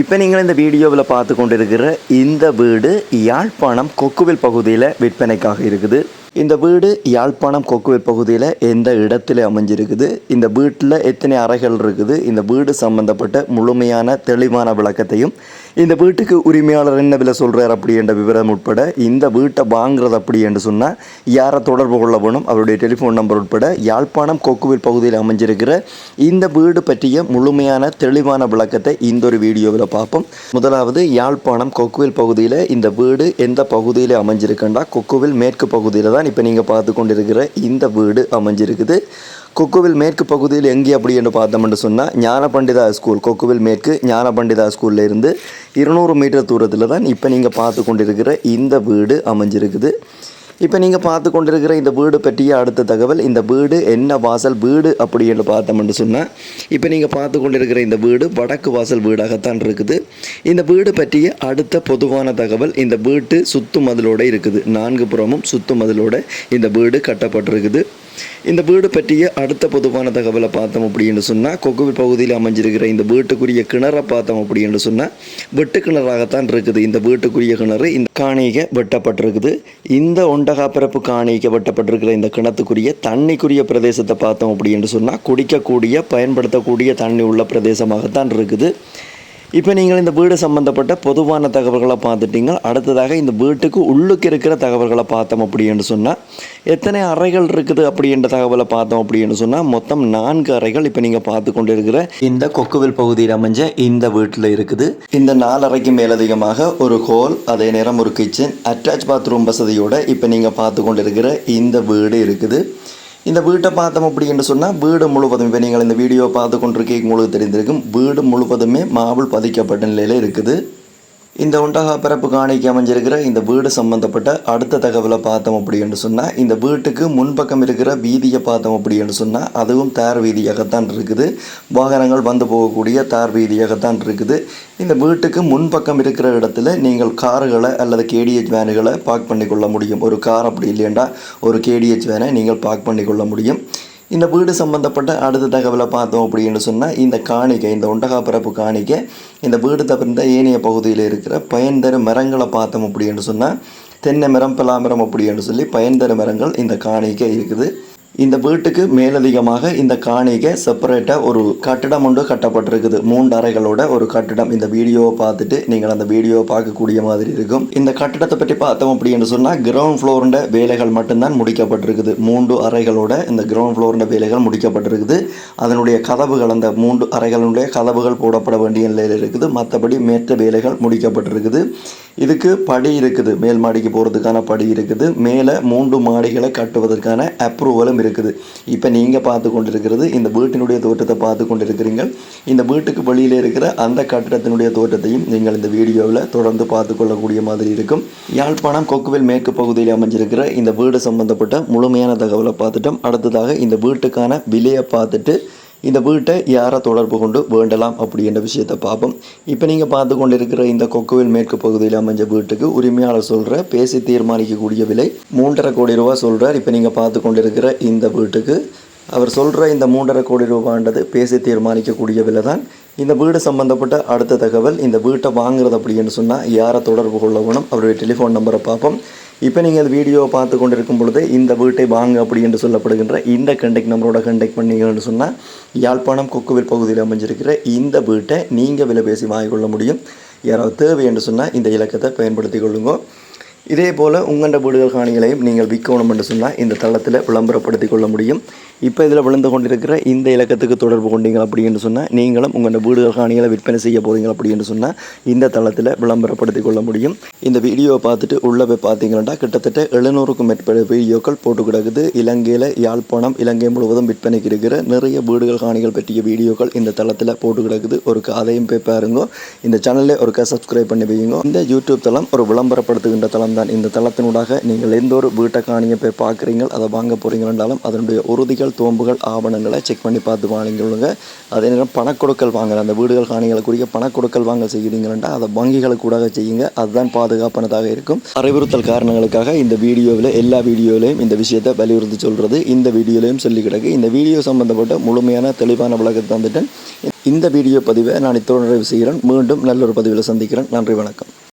இப்போ நீங்கள் இந்த வீடியோவில் பார்த்து கொண்டிருக்கிற இந்த வீடு யாழ்ப்பாணம் கொக்குவில் பகுதியில் விற்பனைக்காக இருக்குது. இந்த வீடு யாழ்ப்பாணம் கொக்குவில் பகுதியில் எந்த இடத்துல அமைஞ்சிருக்குது? இந்த வீட்டில் எத்தனை அறைகள் இருக்குது? இந்த வீடு சம்பந்தப்பட்ட முழுமையான தெளிவான விளக்கத்தையும் இந்த வீட்டுக்கு உரிமையாளர் என்ன விலை சொல்கிறார் அப்படி என்ற விவரம் உட்பட இந்த வீட்டை வாங்குறது அப்படி என்று சொன்னால் யாரை தொடர்பு கொள்ள வேணும்? அவருடைய டெலிஃபோன் நம்பர் உட்பட யாழ்ப்பாணம் கொக்குவில் பகுதியில் அமைஞ்சிருக்கிற இந்த வீடு பற்றிய முழுமையான தெளிவான விளக்கத்தை இந்த ஒரு வீடியோவில் பார்ப்போம். முதலாவது யாழ்ப்பாணம் கொக்குவில் பகுதியில் இந்த வீடு எந்த பகுதியில் அமைஞ்சிருக்குண்டா கொக்குவில் மேற்கு பகுதியில் தான் இப்போ நீங்கள் பார்த்து கொண்டிருக்கிற இந்த வீடு அமைஞ்சிருக்குது. கொக்குவில் மேற்கு பகுதியில் எங்கே அப்படி என்று பார்த்தோம்னு சொன்னால் ஞான பண்டிதா ஸ்கூல் கொக்குவில் மேற்கு ஞான பண்டிதா ஸ்கூலில் இருந்து இருநூறு மீட்டர் தூரத்தில் தான் இப்போ நீங்கள் பார்த்து கொண்டிருக்கிற இந்த வீடு அமைஞ்சிருக்குது. இப்போ நீங்கள் பார்த்து கொண்டிருக்கிற இந்த வீடு பற்றிய அடுத்த தகவல் இந்த வீடு என்ன வாசல் வீடு அப்படின்னு பார்த்தோம்னு சொன்னால் இப்போ நீங்கள் பார்த்து கொண்டிருக்கிற இந்த வீடு வடக்கு வாசல் வீடாகத்தான் இருக்குது. இந்த வீடு பற்றிய அடுத்த பொதுவான தகவல் இந்த வீட்டு சுத்து மதிலோடு இருக்குது. நான்கு புறமும் சுத்து மதிலோடு இந்த வீடு கட்டப்பட்டிருக்குது. இந்த வீடு பற்றிய அடுத்த பொதுவான தகவலை பார்த்தோம் அப்படின்னு சொன்னால் கொக்குவில் பகுதியில் அமைஞ்சிருக்கிற இந்த வீட்டுக்குரிய கிணறை பார்த்தோம் அப்படின்னு சொன்னால் வெட்டு கிணறாகத்தான் இருக்குது. இந்த வீட்டுக்குரிய கிணறு இந்த காணிக வெட்டப்பட்டிருக்குது. இந்த ஒண்டகாப்பிறப்பு காணிக்க காணிக்கை வெட்டப்பட்டிருக்கிற இந்த கிணத்துக்குரிய தண்ணிக்குரிய பிரதேசத்தை பார்த்தோம் அப்படின்னு சொன்னால் குடிக்கக்கூடிய பயன்படுத்தக்கூடிய தண்ணி உள்ள பிரதேசமாகத்தான் இருக்குது. இப்போ நீங்கள் இந்த வீடு சம்மந்தப்பட்ட பொதுவான தகவல்களை பார்த்துட்டீங்க. அடுத்ததாக இந்த வீட்டுக்கு உள்ளுக்கு இருக்கிற தகவல்களை பார்த்தோம் அப்படின்னு சொன்னால் எத்தனை அறைகள் இருக்குது அப்படின்ற தகவலை பார்த்தோம் அப்படின்னு சொன்னால் மொத்தம் நான்கு அறைகள் இப்போ நீங்கள் பார்த்து கொண்டு இருக்கிற இந்த கொக்குவில் பகுதியில் அமைஞ்ச இந்த வீட்டில் இருக்குது. இந்த நாலறைக்கு மேலதிகமாக ஒரு ஹோல் அதே நேரம் ஒரு கிச்சன் அட்டாச் பாத்ரூம் வசதியோடு இப்போ நீங்கள் பார்த்து கொண்டு இருக்கிற இந்த வீடு இருக்குது. இந்த வீட்டை பார்த்தோம் அப்படின்னு சொன்னால் வீடு முழுவதும் இப்போ நீங்கள் இந்த வீடியோ பார்த்து கொண்டிருக்கீங்க உங்களுக்கு தெரிந்திருக்கும் வீடு முழுவதுமே மாவுள் பதிக்கப்பட்ட நிலையில் இருக்குது. இந்த ஒண்டகா பிறப்பு காணிக்கு அமைஞ்சிருக்கிற இந்த வீடு சம்பந்தப்பட்ட அடுத்த தகவலை பார்த்தோம் அப்படின்னு சொன்னால் இந்த வீட்டுக்கு முன்பக்கம் இருக்கிற வீதியை பார்த்தோம் அப்படின்னு சொன்னால் அதுவும் தார் வீதியாகத்தான் இருக்குது. வாகனங்கள் வந்து போகக்கூடிய தார் வீதியாகத்தான் இருக்குது. இந்த வீட்டுக்கு முன்பக்கம் இருக்கிற இடத்துல நீங்கள் கார்களை அல்லது கேடிஹெச் வேனுகளை பார்க் பண்ணிக்கொள்ள முடியும். ஒரு கார் அப்படி இல்லையண்டா ஒரு கேடிஹெச் வேனை நீங்கள் பார்க் பண்ணிக்கொள்ள முடியும். இந்த வீடு சம்மந்தப்பட்ட அடுத்த தகவலை பார்த்தோம் அப்படின்னு சொன்னால் இந்த காணிக்கை இந்த உண்டகா பிறப்பு காணிக்கை இந்த வீடு தவிர்த்த ஏனைய பகுதியில் இருக்கிற பயன் தரும் மரங்களை பார்த்தோம் அப்படின்னு சொன்னால் தென்னை மரம் பலாமரம் அப்படின்னு சொல்லி பயன் தரும் மரங்கள் இந்த காணிக்கை இருக்குது. இந்த வீட்டுக்கு மேலதிகமாக இந்த காணிக்கை செப்பரேட்டாக ஒரு கட்டிடம் ஒன்று கட்டப்பட்டிருக்குது. மூன்று அறைகளோட ஒரு கட்டிடம். இந்த வீடியோவை பார்த்துட்டு நீங்கள் அந்த வீடியோவை பார்க்கக்கூடிய மாதிரி இருக்கும். இந்த கட்டிடத்தை பற்றி பார்த்தோம் அப்படின்னு சொன்னால் கிரவுண்ட் ஃப்ளோருண்ட வேலைகள் மட்டும்தான் முடிக்கப்பட்டிருக்குது. மூன்று அறைகளோட இந்த கிரவுண்ட் ஃப்ளோருண்ட வேலைகள் முடிக்கப்பட்டிருக்குது. அதனுடைய கதவுகள் அந்த மூன்று அறைகளுடைய கதவுகள் போடப்பட வேண்டிய நிலையில் இருக்குது. மற்றபடி மேற்ற வேலைகள் முடிக்கப்பட்டிருக்குது. இதுக்கு படி இருக்குது. மேல் மாடிக்கு போகிறதுக்கான படி இருக்குது. மேலே மூன்று மாடிகளை கட்டுவதற்கான அப்ரூவலும் இருக்குது. இப்போ நீங்கள் பார்த்து கொண்டிருக்கிறது இந்த வீட்டினுடைய தோற்றத்தை பார்த்து கொண்டிருக்கிறீங்க இந்த வீட்டுக்கு வெளியில் இருக்கிற அந்த கட்டிடத்தினுடைய தோற்றத்தையும் நீங்கள் இந்த வீடியோவில் தொடர்ந்து பார்த்து கொள்ளக்கூடிய மாதிரி இருக்கும். யாழ்ப்பாணம் கொக்குவில் மேற்கு பகுதியில் அமைஞ்சிருக்கிற இந்த வீடு சம்பந்தப்பட்ட முழுமையான தகவலை பார்த்துட்டோம். அடுத்ததாக இந்த வீட்டுக்கான விலையை பார்த்துட்டு இந்த வீட்டை யாரை தொடர்பு கொண்டு வேண்டலாம் அப்படின்ற விஷயத்தை பார்ப்போம். இப்போ நீங்கள் பார்த்து கொண்டிருக்கிற இந்த கொக்குவில் மேற்கு பகுதியில் அமைஞ்ச வீட்டுக்கு உரிமையாளர் சொல்கிற பேசி தீர்மானிக்கக்கூடிய விலை மூன்றரை கோடி ரூபா சொல்கிறார் இப்போ நீங்கள் பார்த்து கொண்டிருக்கிற இந்த வீட்டுக்கு அவர் சொல்கிற இந்த மூன்றரை கோடி ரூபான்றது பேசி தீர்மானிக்கக்கூடிய விலை தான். இந்த வீடு சம்மந்தப்பட்ட அடுத்த தகவல் இந்த வீட்டை வாங்குறது அப்படின்னு சொன்னால் யாரை தொடர்பு கொள்ளவனும் அவருடைய டெலிஃபோன் நம்பரை பார்ப்போம். இப்போ நீங்கள் அந்த வீடியோவை பார்த்து கொண்டிருக்கும் பொழுது இந்த வீட்டை வாங்க அப்படி என்று சொல்லப்படுகின்ற இந்த கண்டெக்ட் நம்பரோட கண்டெக்ட் பண்ணீங்கன்னு சொன்னால் யாழ்ப்பாணம் கொக்குவில் பகுதியில் அமைஞ்சிருக்கிற இந்த வீட்டை நீங்கள் விலை பேசி வாங்கிக்கொள்ள முடியும். யாராவது தேவை என்று சொன்னால் இந்த இலக்கத்தை பயன்படுத்தி கொள்ளுங்க. இதே போல் உங்களோட வீடுகள் காணிகளையும் நீங்கள் விற்கணும் என்று சொன்னால் இந்த தளத்தில் விளம்பரப்படுத்தி கொள்ள முடியும். இப்போ இதில் விழுந்து கொண்டிருக்கிற இந்த இலக்கத்துக்கு தொடர்பு கொண்டீங்க அப்படின்னு சொன்னால் நீங்களும் உங்களோட வீடுகள் காணிகளை விற்பனை செய்ய போகிறீங்க அப்படின்னு சொன்னால் இந்த தளத்தில் விளம்பரப்படுத்தி கொள்ள முடியும். இந்த வீடியோவை பார்த்துட்டு உள்ளே போய் பார்த்தீங்கன்னா கிட்டத்தட்ட எழுநூறுக்கும் மேற்பட்ட வீடியோக்கள் போட்டு கிடக்குது. இலங்கையில் யாழ்ப்பாணம் இலங்கை முழுவதும் விற்பனைக்கு இருக்கிற நிறைய வீடுகள் காணிகள் பற்றிய வீடியோக்கள் இந்த தளத்தில் போட்டு கிடக்குது. ஒரு அதையும் போய் பாருங்க. இந்த சேனலில் ஒரு சப்ஸ்கிரைப் பண்ணி வைங்க இந்த யூடியூப் தளம் ஒரு விளம்பரப்படுத்துகின்ற தளம் தான் இந்த தளத்தினூடாக நீங்கள் எந்த ஒரு வீட்டை காணியை போய் பார்க்குறீங்க அதை வாங்க போகிறீங்கன்றாலும் அதனுடைய உறுதிகள் தோம்புகள் ஆவணங்களை செக் பண்ணி பார்த்து வாங்கிக்கொள்ளுங்க அதே நேரம் பணக்கொடுக்கல் வாங்கல அந்த வீடுகள் காணிகளுக்குரிய பணக்கொடுக்கல் வாங்க செய்கிறீங்களா அதை வங்கிகளுக்கு கூட செய்யுங்க. அதுதான் பாதுகாப்பானதாக இருக்கும். அறிவுறுத்தல் காரணங்களுக்காக இந்த வீடியோவில் எல்லா வீடியோவிலையும் இந்த விஷயத்தை வலியுறுத்தி சொல்கிறது இந்த வீடியோலையும் சொல்லி கிடக்கு. இந்த வீடியோ சம்பந்தப்பட்ட முழுமையான தெளிவான விளக்கத்தை தந்துட்டேன். இந்த வீடியோ பதிவை நான் இத்தோடு நிறைவு செய்கிறேன். மீண்டும் நல்ல ஒரு பதிவில் சந்திக்கிறேன். நன்றி வணக்கம்.